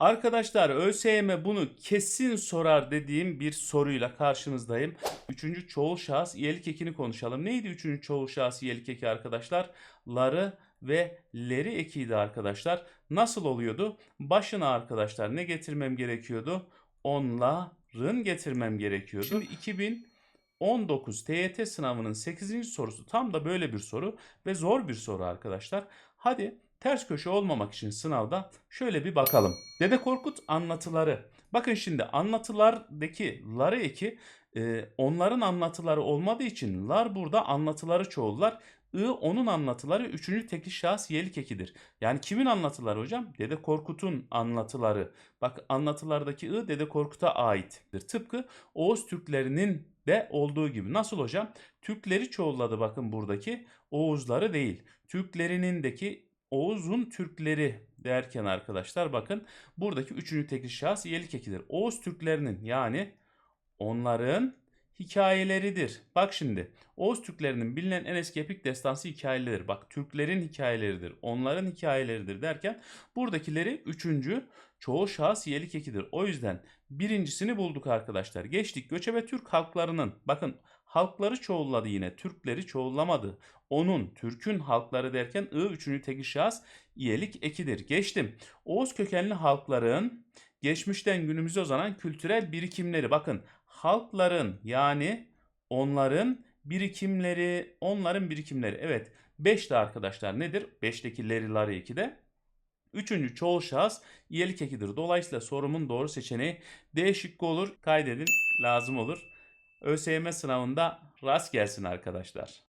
Arkadaşlar ÖSYM bunu kesin sorar dediğim bir soruyla karşınızdayım. Üçüncü çoğul şahıs iyelik ekini konuşalım. Neydi üçüncü çoğul şahıs iyelik eki arkadaşlar? Ları ve leri ekiydi arkadaşlar. Nasıl oluyordu? Başına arkadaşlar ne getirmem gerekiyordu? Onların getirmem gerekiyordu. Şimdi 2019 TYT sınavının 8. sorusu tam da böyle bir soru ve zor bir soru arkadaşlar. Hadi ters köşe olmamak için sınavda şöyle bir bakalım. Dede Korkut anlatıları. Bakın şimdi anlatılardaki ları eki e, onların anlatıları olmadığı için lar burada anlatıları çoğullar. I onun anlatıları üçüncü tekil şahıs yelik ekidir. Yani kimin anlatıları hocam? Dede Korkut'un anlatıları. Bak anlatılardaki I Dede Korkut'a aittir. Tıpkı Oğuz Türklerinin de olduğu gibi. Nasıl hocam? Türkleri çoğulladı bakın buradaki. Oğuzları değil. Türklerindeki Oğuz'un Türkleri derken arkadaşlar bakın buradaki üçüncü tekil şahıs iyelik ekidir. Oğuz Türklerinin yani onların hikayeleridir. Bak şimdi Oğuz Türklerinin bilinen en eski epik destansı hikayeleridir. Bak Türklerin hikayeleridir. Onların hikayeleridir derken buradakileri üçüncü çoğul şahıs iyelik ekidir. O yüzden birincisini bulduk arkadaşlar. Geçtik göçebe Türk halklarının bakın halkları çoğulladı yine. Türkleri çoğullamadı. Onun, Türk'ün halkları derken I üçüncü tekil şahıs iyelik ekidir. Geçtim. Oğuz kökenli halkların geçmişten günümüze uzanan kültürel birikimleri. Bakın halkların yani onların birikimleri, onların birikimleri. Evet 5 de arkadaşlar nedir? 5'teki leriları 2'de. Üçüncü çoğul şahıs iyelik ekidir. Dolayısıyla sorumun doğru seçeneği D şıkkı olur. Kaydedin lazım olur. ÖSYM sınavında rast gelsin arkadaşlar.